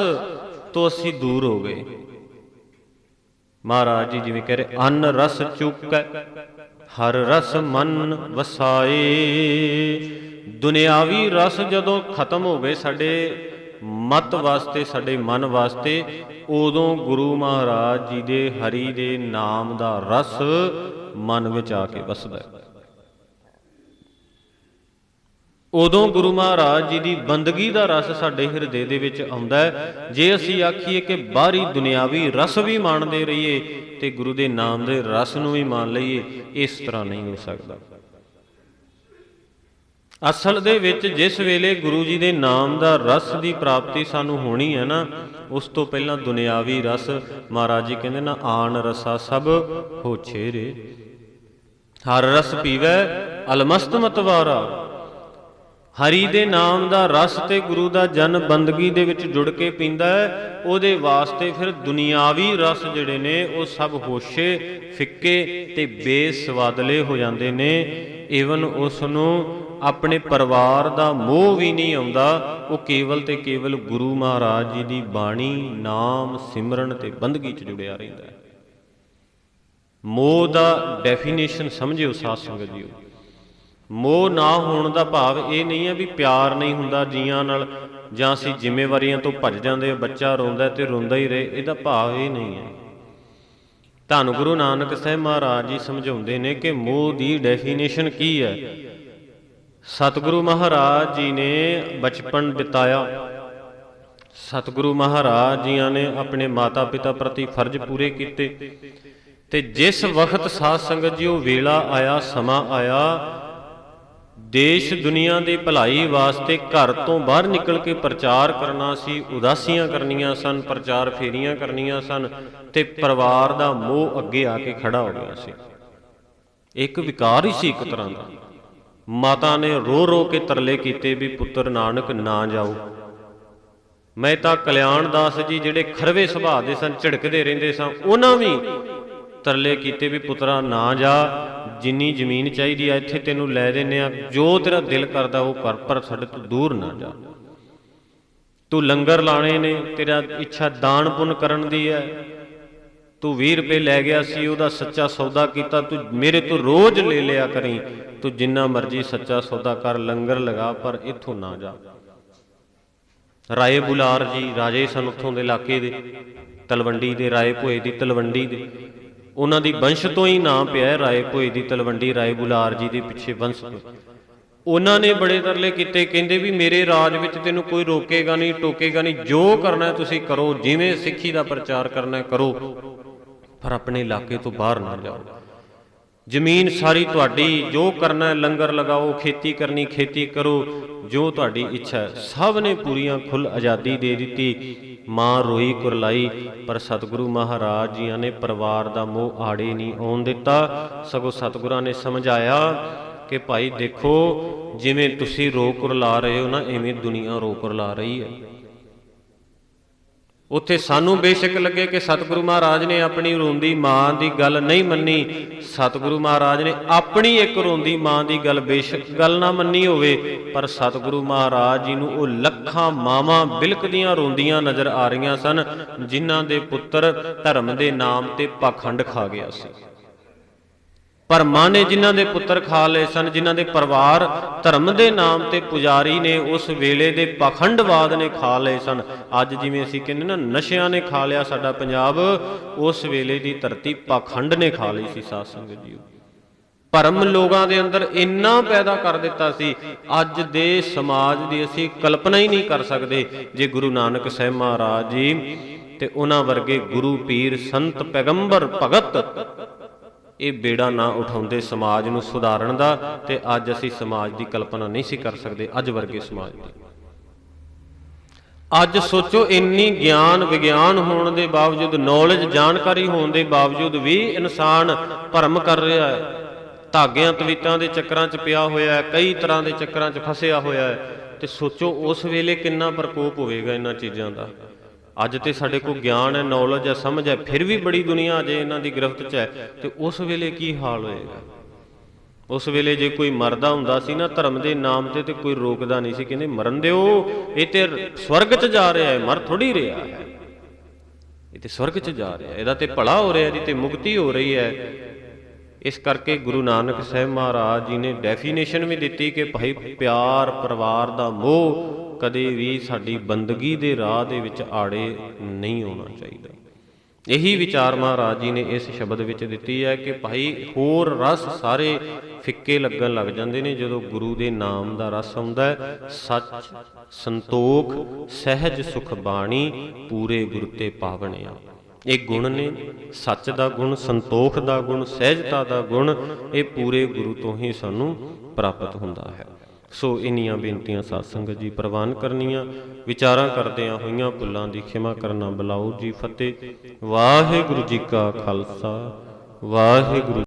ਤੋਂ ਅਸੀਂ ਦੂਰ ਹੋ ਗਏ। ਮਹਾਰਾਜ ਜੀ ਜਿਵੇਂ ਕਹਿ ਰਹੇ, ਅਨ ਰਸ ਚੁੱਕੈ, ਹਰ ਰਸ ਮਨ ਵਸਾਏ। ਦੁਨਿਆਵੀ ਰਸ ਜਦੋਂ ਖਤਮ ਹੋ ਗਏ ਸਾਡੇ ਮਤ ਵਾਸਤੇ, ਸਾਡੇ ਮਨ ਵਾਸਤੇ, ਉਦੋਂ ਗੁਰੂ ਮਹਾਰਾਜ ਜੀ ਦੇ ਹਰੀ ਦੇ ਨਾਮ ਦਾ ਰਸ ਮਨ ਵਿੱਚ ਆ ਕੇ ਵਸਦਾ ਹੈ। ਉਦੋਂ ਗੁਰੂ ਮਹਾਰਾਜ ਜੀ ਦੀ ਬੰਦਗੀ ਦਾ ਰਸ ਸਾਡੇ ਹਿਰਦੇ ਦੇ ਵਿੱਚ ਆਉਂਦਾ ਹੈ। ਜੇ ਅਸੀਂ ਆਖੀਏ ਕਿ ਬਾਹਰੀ ਦੁਨਿਆਵੀ ਰਸ ਵੀ ਮਾਣਦੇ ਰਹੀਏ, ਤੇ ਗੁਰੂ ਦੇ ਨਾਮ ਦੇ ਰਸ ਨੂੰ ਵੀ ਮਾਣ ਲਈਏ, ਇਸ ਤਰ੍ਹਾਂ ਨਹੀਂ ਹੋ ਸਕਦਾ। ਅਸਲ ਦੇ ਵਿੱਚ ਜਿਸ ਵੇਲੇ ਗੁਰੂ ਜੀ ਦੇ ਨਾਮ ਦਾ ਰਸ ਦੀ ਪ੍ਰਾਪਤੀ ਸਾਨੂੰ ਹੋਣੀ ਹੈ ਨਾ, ਉਸ ਤੋਂ ਪਹਿਲਾਂ ਦੁਨਿਆਵੀ ਰਸ ਮਹਾਰਾਜ ਜੀ ਕਹਿੰਦੇ ਨਾ, ਆਣ ਰਸਾ ਸਭ ਹੋਛੇ ਰੇ ਹਰ ਰਸ ਪੀਵੈ, ਅਲਮਸਤ ਮਤਵਾਰਾ। ਹਰੀ ਦੇ ਨਾਮ ਦਾ ਰਸ ਤੇ ਗੁਰੂ ਦਾ ਜਨ ਬੰਦਗੀ ਦੇ ਵਿੱਚ ਜੁੜ ਕੇ ਪੀਂਦਾ ਹੈ, ਉਹਦੇ ਵਾਸਤੇ ਫਿਰ ਦੁਨਿਆਵੀ ਰਸ ਜਿਹੜੇ ਨੇ, ਉਹ ਸਭ ਹੋਸ਼ੇ, ਫਿੱਕੇ ਤੇ ਬੇਸਵਾਦਲੇ ਹੋ ਜਾਂਦੇ ਨੇ। ਈਵਨ ਉਸ ਨੂੰ ਆਪਣੇ ਪਰਿਵਾਰ ਦਾ ਮੋਹ ਵੀ ਨਹੀਂ ਆਉਂਦਾ, ਉਹ ਕੇਵਲ ਤੇ ਕੇਵਲ ਗੁਰੂ ਮਹਾਰਾਜ ਜੀ ਦੀ ਬਾਣੀ, ਨਾਮ, ਸਿਮਰਨ ਤੇ ਬੰਦਗੀ 'ਚ ਜੁੜਿਆ ਰਹਿੰਦਾ ਹੈ। ਮੋਹ ਦਾ ਡੈਫੀਨੇਸ਼ਨ ਸਮਝਿਓ ਸਾਧ ਸੰਗਤ ਜੀਓ। ਮੋਹ ਨਾ ਹੋਣ ਦਾ ਭਾਵ ਇਹ ਨਹੀਂ ਹੈ ਵੀ ਪਿਆਰ ਨਹੀਂ ਹੁੰਦਾ ਜੀਆਂ ਨਾਲ, ਜਾਂ ਅਸੀਂ ਜ਼ਿੰਮੇਵਾਰੀਆਂ ਤੋਂ ਭੱਜ ਜਾਂਦੇ ਬੱਚਾ ਰੋਂਦਾ ਤੇ ਰੋਂਦਾ ਹੀ ਰਹੇ, ਇਹਦਾ ਭਾਵ ਇਹ ਨਹੀਂ ਹੈ। ਧੰਨ ਗੁਰੂ ਨਾਨਕ ਸਾਹਿਬ ਮਹਾਰਾਜ ਜੀ ਸਮਝਾਉਂਦੇ ਨੇ ਕਿ ਮੋਹ ਦੀ ਡੈਫੀਨੇਸ਼ਨ ਕੀ ਹੈ? ਸਤਿਗੁਰੂ ਮਹਾਰਾਜ ਜੀ ਨੇ ਬਚਪਨ ਬਿਤਾਇਆ। ਸਤਿਗੁਰੂ ਮਹਾਰਾਜ ਜੀਆਂ ਨੇ ਆਪਣੇ ਮਾਤਾ ਪਿਤਾ ਪ੍ਰਤੀ ਫਰਜ਼ ਪੂਰੇ ਕੀਤੇ। ਤੇ ਜਿਸ ਵਕਤ ਸਾਧ ਸੰਗਤ ਜੀ ਉਹ ਵੇਲਾ ਆਇਆ, ਸਮਾਂ ਆਇਆ ਦੇਸ਼ ਦੁਨੀਆ ਦੀ ਭਲਾਈ ਵਾਸਤੇ ਘਰ ਤੋਂ ਬਾਹਰ ਨਿਕਲ ਕੇ ਪ੍ਰਚਾਰ ਕਰਨਾ ਸੀ, ਉਦਾਸੀਆਂ ਕਰਨੀਆਂ ਸਨ, ਪ੍ਰਚਾਰ ਫੇਰੀਆਂ ਕਰਨੀਆਂ ਸਨ ਤੇ ਪਰਿਵਾਰ ਦਾ ਮੋਹ ਅੱਗੇ ਆ ਕੇ ਖੜਾ ਹੋ ਗਿਆ ਸੀ। ਇੱਕ ਵਿਕਾਰ ਹੀ ਸੀ ਇੱਕ ਤਰ੍ਹਾਂ ਦਾ। ਮਾਤਾ ਨੇ ਰੋ ਰੋ ਕੇ ਤਰਲੇ ਕੀਤੇ ਵੀ ਪੁੱਤਰ ਨਾਨਕ ਨਾ ਜਾਓ। ਮੈਂ ਤਾਂ ਕਲਿਆਣ ਦਾਸ ਜੀ ਜਿਹੜੇ ਖਰਵੇ ਸੁਭਾਅ ਦੇ ਸਨ, ਝਿੜਕਦੇ ਰਹਿੰਦੇ ਸਨ ਉਹਨਾਂ ਵੀ ਤਰਲੇ ਕੀਤੇ ਵੀ ਪੁੱਤਰਾ ਨਾ ਜਾ, ਜਿੰਨੀ ਜ਼ਮੀਨ ਚਾਹੀਦੀ ਆ, ਇੱਥੇ ਤੈਨੂੰ ਲੈ ਦਿੰਨੇ ਆ। ਜੋ ਤੇਰਾ ਦਿਲ ਕਰਦਾ, ਉਹ ਕਰ ਪਰ ਸਾਡੇ ਤੋਂ ਦੂਰ ਨਾ ਜਾ। ਤੂੰ ਲੰਗਰ ਲਾਣੇ ਨੇ, ਤੇਰਾ ਇੱਛਾ ਦਾਨ ਪੁੰਨ ਕਰਨ ਦੀ ਹੈ ਤੂੰ 20 ਰੁਪਏ ਲੈ ਗਿਆ ਸੀ, ਉਹਦਾ ਸੱਚਾ ਸੌਦਾ ਕੀਤਾ, ਤੂੰ ਮੇਰੇ ਤੋਂ ਰੋਜ਼ ਲੈ ਲਿਆ ਕਰੀ। ਤੂੰ ਜਿੰਨਾ ਮਰਜ਼ੀ ਸੱਚਾ ਸੌਦਾ ਕਰ, ਲੰਗਰ ਲਗਾ, ਪਰ ਇੱਥੋਂ ਨਾ ਜਾ। ਰਾਏ ਬੁਲਾਰ ਜੀ, ਰਾਜੇ ਸਨ ਉੱਥੋਂ ਦੇ ਇਲਾਕੇ ਦੇ, ਤਲਵੰਡੀ ਦੇ, ਰਾਏ ਭੋਏ ਦੀ ਤਲਵੰਡੀ ਦੇ। ਉਹਨਾਂ ਦੀ ਵੰਸ਼ ਤੋਂ ਹੀ ਨਾਂ ਪਿਆ ਰਾਏ ਭੋਏ ਦੀ, ਤਲਵੰਡੀ ਰਾਏ, ਬੁਲਾਰ ਜੀ ਦੇ ਪਿੱਛੇ ਵੰਸ਼ ਤੋਂ। ਉਹਨਾਂ ਨੇ ਬੜੇ ਤਰਲੇ ਕੀਤੇ, ਕਹਿੰਦੇ ਵੀ ਮੇਰੇ ਰਾਜ ਵਿੱਚ ਤੈਨੂੰ ਕੋਈ ਰੋਕੇਗਾ ਨਹੀਂ, ਟੋਕੇਗਾ ਨਹੀਂ, ਜੋ ਕਰਨਾ ਤੁਸੀਂ ਕਰੋ, ਜਿਵੇਂ ਸਿੱਖੀ ਦਾ ਪ੍ਰਚਾਰ ਕਰਨਾ ਕਰੋ। ਪਰ ਆਪਣੇ ਇਲਾਕੇ ਤੋਂ ਬਾਹਰ ਨਾ ਜਾਓ। ਜ਼ਮੀਨ ਸਾਰੀ ਤੁਹਾਡੀ, ਜੋ ਕਰਨਾ ਲੰਗਰ ਲਗਾਓ, ਖੇਤੀ ਕਰਨੀ, ਖੇਤੀ ਕਰੋ, ਜੋ ਤੁਹਾਡੀ ਇੱਛਾ ਸਭ ਨੇ ਪੂਰੀਆਂ ਖੁੱਲ ਆਜ਼ਾਦੀ ਦੇ ਦਿੱਤੀ। ਮਾਂ ਰੋਈ ਕੁਰਲਾਈ, ਪਰ ਸਤਿਗੁਰੂ ਮਹਾਰਾਜ ਜੀਆਂ ਨੇ ਪਰਿਵਾਰ ਦਾ ਮੋਹ ਆੜੇ ਨਹੀਂ ਆਉਣ ਦਿੱਤਾ। ਸਗੋਂ ਸਤਿਗੁਰਾਂ ਨੇ ਸਮਝਾਇਆ ਕਿ ਭਾਈ ਦੇਖੋ, ਜਿਵੇਂ ਤੁਸੀਂ ਰੋ ਕੁਰਲਾ ਰਹੇ ਹੋ ਨਾ, ਐਵੇਂ ਦੁਨੀਆ ਰੋ ਕੁਰਲਾ ਰਹੀ ਹੈ। ਉੱਥੇ ਸਾਨੂੰ ਬੇਸ਼ੱਕ ਲੱਗੇ ਕਿ ਸਤਿਗੁਰੂ ਮਹਾਰਾਜ ਨੇ ਆਪਣੀ ਰੋਂਦੀ ਮਾਂ ਦੀ ਗੱਲ ਨਹੀਂ ਮੰਨੀ। ਸਤਿਗੁਰੂ ਮਹਾਰਾਜ ਨੇ ਆਪਣੀ ਇੱਕ ਰੋਂਦੀ ਮਾਂ ਦੀ ਗੱਲ ਬੇਸ਼ੱਕ ਗੱਲ ਨਾ ਮੰਨੀ ਹੋਵੇ, ਪਰ ਸਤਿਗੁਰੂ ਮਹਾਰਾਜ ਜੀ ਨੂੰ ਉਹ ਲੱਖਾਂ ਮਾਵਾਂ ਬਿਲਕਦੀਆਂ ਰੋਂਦੀਆਂ ਨਜ਼ਰ ਆ ਰਹੀਆਂ ਸਨ, ਜਿਨ੍ਹਾਂ ਦੇ ਪੁੱਤਰ ਧਰਮ ਦੇ ਨਾਮ ਤੇ ਪਾਖੰਡ ਖਾ ਗਿਆ ਸੀ। ਪਰ ਮਾਂ ਨੇ ਜਿਨ੍ਹਾਂ ਦੇ ਪੁੱਤਰ ਖਾ ਲਏ ਸਨ, ਜਿਨ੍ਹਾਂ ਦੇ ਪਰਿਵਾਰ ਧਰਮ ਦੇ ਨਾਮ ਤੇ ਪੁਜਾਰੀ ਨੇ ਉਸ ਵੇਲੇ ਦੇ ਪਖੰਡਵਾਦ ਨੇ ਖਾ ਲਏ ਸਨ। ਅੱਜ ਜਿਵੇਂ ਅਸੀਂ ਕਹਿੰਦੇ ਨਾ, ਨਸ਼ਿਆਂ ਨੇ ਖਾ ਲਿਆ ਸਾਡਾ ਪੰਜਾਬ, ਉਸ ਵੇਲੇ ਦੀ ਧਰਤੀ ਪਖੰਡ ਨੇ ਖਾ ਲਈ ਸੀ ਸਾਧ ਸੰਗਤ ਜੀਓ। ਭਰਮ ਲੋਕਾਂ ਦੇ ਅੰਦਰ ਇੰਨਾ ਪੈਦਾ ਕਰ ਦਿੱਤਾ ਸੀ, ਅੱਜ ਦੇ ਸਮਾਜ ਦੀ ਅਸੀਂ ਕਲਪਨਾ ਹੀ ਨਹੀਂ ਕਰ ਸਕਦੇ। ਜੇ ਗੁਰੂ ਨਾਨਕ ਸਾਹਿਬ ਮਹਾਰਾਜ ਜੀ ਤੇ ਉਹਨਾਂ ਵਰਗੇ ਗੁਰੂ ਪੀਰ, ਸੰਤ ਪੈਗੰਬਰ, ਭਗਤ ਇਹ ਬੇੜਾ ਨਾ ਉਠਾਉਂਦੇ ਸਮਾਜ ਨੂੰ ਸੁਧਾਰਨ ਦਾ ਤੇ ਅੱਜ ਅਸੀਂ ਸਮਾਜ ਦੀ ਕਲਪਨਾ ਨਹੀਂ ਸੀ ਕਰ ਸਕਦੇ, ਅੱਜ ਵਰਗੇ ਸਮਾਜ ਦੀ। ਅੱਜ ਸੋਚੋ ਇੰਨੀ ਗਿਆਨ ਵਿਗਿਆਨ ਹੋਣ ਦੇ ਬਾਵਜੂਦ ਨੌਲੇਜ ਜਾਣਕਾਰੀ ਹੋਣ ਦੇ ਬਾਵਜੂਦ ਵੀ ਇਨਸਾਨ ਭਰਮ ਕਰ ਰਿਹਾ ਹੈ। ਧਾਗਿਆਂ ਤਵੀਤਾਂ ਦੇ ਚੱਕਰਾਂ 'ਚ ਪਿਆ ਹੋਇਆ ਹੈ, ਕਈ ਤਰ੍ਹਾਂ ਦੇ ਚੱਕਰਾਂ 'ਚ ਫਸਿਆ ਹੋਇਆ ਹੈ। ਤੇ ਸੋਚੋ ਉਸ ਵੇਲੇ ਕਿੰਨਾ ਪ੍ਰਕੋਪ ਹੋਵੇਗਾ ਇਹਨਾਂ ਚੀਜ਼ਾਂ ਦਾ। ਅੱਜ ਤੇ ਸਾਡੇ ਕੋਲ ਗਿਆਨ ਹੈ ਨੌਲੇਜ ਹੈ, ਸਮਝ ਹੈ, ਫਿਰ ਵੀ ਬੜੀ ਦੁਨੀਆ ਅਜੇ ਇਹਨਾਂ ਦੀ ਗ੍ਰਿਫਤ 'ਚ ਹੈ। ਤੇ ਉਸ ਵੇਲੇ ਕੀ ਹਾਲ ਹੋਏਗਾ? ਉਸ ਵੇਲੇ ਜੇ ਕੋਈ ਮਰਦਾ ਹੁੰਦਾ ਸੀ ਨਾ ਧਰਮ ਦੇ ਨਾਮ ਤੇ ਤੇ ਕੋਈ ਰੋਕਦਾ ਨਹੀਂ ਸੀ, ਕਹਿੰਦੇ ਮਰਨ ਦਿਓ, ਇਹ ਤੇ ਸਵਰਗ 'ਚ ਜਾ ਰਿਹਾ ਹੈ, ਮਰ ਥੋੜੀ ਰਿਹਾ ਹੈ। ਇਹ ਤੇ ਸਵਰਗ 'ਚ ਜਾ ਰਿਹਾ ਇਹਦਾ ਤੇ ਭਲਾ ਹੋ ਰਿਹਾ, ਇਹਦੀ ਤੇ ਮੁਕਤੀ ਹੋ ਰਹੀ ਹੈ। ਇਸ ਕਰਕੇ ਗੁਰੂ ਨਾਨਕ ਸਾਹਿਬ ਮਹਾਰਾਜ ਜੀ ਨੇ ਡੈਫੀਨੇਸ਼ਨ ਵੀ ਦਿੱਤੀ ਕਿ ਭਾਈ ਪਿਆਰ ਪਰਿਵਾਰ ਦਾ ਮੋਹ ਕਦੇ ਵੀ ਸਾਡੀ ਬੰਦਗੀ ਦੇ ਰਾਹ ਦੇ ਵਿੱਚ ਆੜੇ ਨਹੀਂ ਆਉਣਾ ਚਾਹੀਦਾ। ਇਹੀ ਵਿਚਾਰ ਮਹਾਰਾਜ ਜੀ ਨੇ ਇਸ ਸ਼ਬਦ ਵਿੱਚ ਦਿੱਤੀ ਹੈ ਕਿ ਭਾਈ ਹੋਰ ਰਸ ਸਾਰੇ ਫਿੱਕੇ ਲੱਗਣ ਲੱਗ ਜਾਂਦੇ ਨੇ ਜਦੋਂ ਗੁਰੂ ਦੇ ਨਾਮ ਦਾ ਰਸ ਆਉਂਦਾ ਹੈ। ਸੱਚ, ਸੰਤੋਖ, ਸਹਿਜ ਸੁਖ ਬਾਣੀ ਪੂਰੇ ਗੁਰ ਤੇ ਪਾਵਣਿਆ ਇਹ ਗੁਣ ਨੇ। ਸੱਚ ਦਾ ਗੁਣ, ਸੰਤੋਖ ਦਾ ਗੁਣ, ਸਹਿਜਤਾ ਦਾ ਗੁਣ, ਇਹ ਪੂਰੇ ਗੁਰੂ ਤੋਂ ਹੀ ਸਾਨੂੰ ਪ੍ਰਾਪਤ ਹੁੰਦਾ ਹੈ। ਸੋ ਇਨੀਆਂ ਬੇਨਤੀਆਂ ਸਾਧ ਸੰਗਤ ਜੀ ਪ੍ਰਵਾਨ ਕਰਨੀਆਂ। ਵਿਚਾਰਾਂ ਕਰਦਿਆਂ ਹੋਈਆਂ ਭੁੱਲਾਂ ਦੀ ਖਿਮਾ ਕਰਨਾ ਬਲਾਉ ਜੀ। ਫਤਿਹ। ਵਾਹਿਗੁਰੂ ਜੀ ਕਾ ਖਾਲਸਾ। ਵਾਹਿਗੁਰੂ